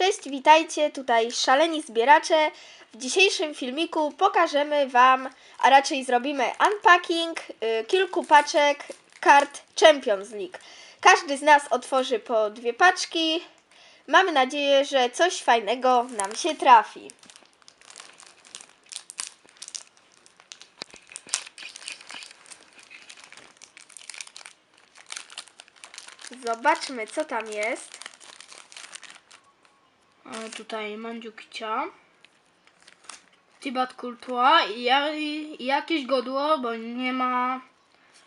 Cześć, witajcie, tutaj szaleni zbieracze. W dzisiejszym filmiku pokażemy Wam, a raczej zrobimy unpacking y, kilku paczek kart Champions League. Każdy z nas otworzy po dwie paczki. Mamy nadzieję, że coś fajnego nam się trafi. Zobaczmy, co tam jest. E, Tutaj Mandziukicia. Tibat Courtois i, i jakieś godło, bo nie ma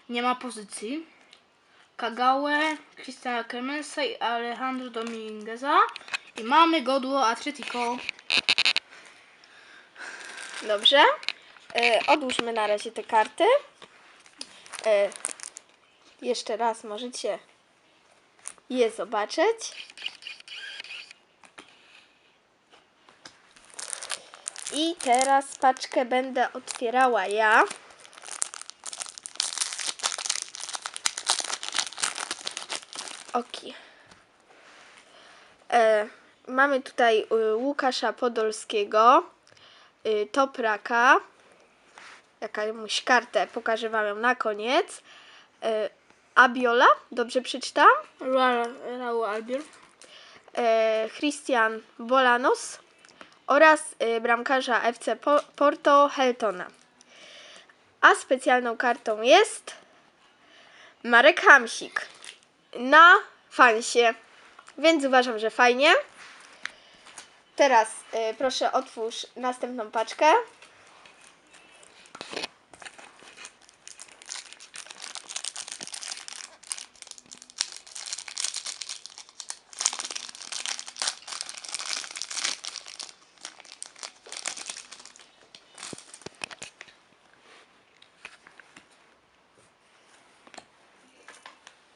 nie ma pozycji. Kagałę, Cristiana Clemensa i Alejandro Domingueza. I mamy godło Atletico. Dobrze. E, odłóżmy na razie te karty. E, jeszcze raz możecie je zobaczyć. I teraz paczkę będę otwierała ja. Oki. E, mamy tutaj y, Łukasza Podolskiego y, Topraka, jakąś kartę, pokażę Wam ją na koniec. Y, Abiola, dobrze przeczytam? Raul Raul Albiol. E, Christian Bolanos oraz y, bramkarza FC Po- Porto Heltona. A specjalną kartą jest Marek Hamsik na fansie, więc uważam, że fajnie. Teraz y, proszę otwórz następną paczkę.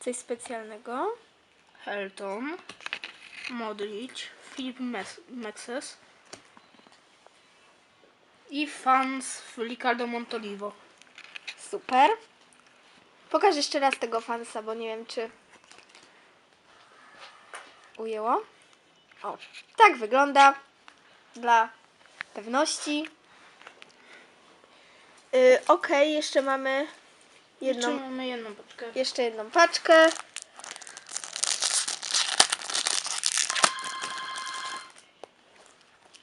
Coś specjalnego. Helton. Modric. Filip Mexes. I fans Ricardo Montolivo. Super. Pokaż jeszcze raz tego fansa, bo nie wiem, czy ujęło. O, tak wygląda dla pewności. Yy, ok, jeszcze mamy Jedną. jedną, mamy jedną paczkę. jeszcze jedną paczkę.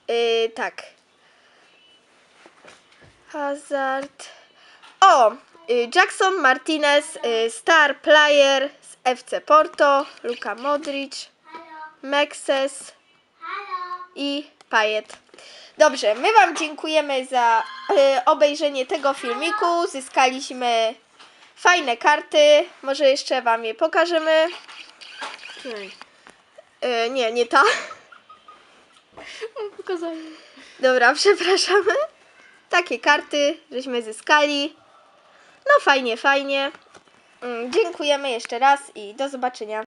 Yy, tak. Hazard. O! y, Jackson Martinez, y, star player z FC Porto, Luka Modric, Mexes i Payet. Dobrze, my Wam dziękujemy za y, obejrzenie tego filmiku. Zyskaliśmy fajne karty. Może jeszcze Wam je pokażemy. Y, nie, nie ta. Pokazałem. Dobra, przepraszamy. Takie karty, żeśmy zyskali. No fajnie, fajnie. Mm, Dziękujemy jeszcze raz i do zobaczenia.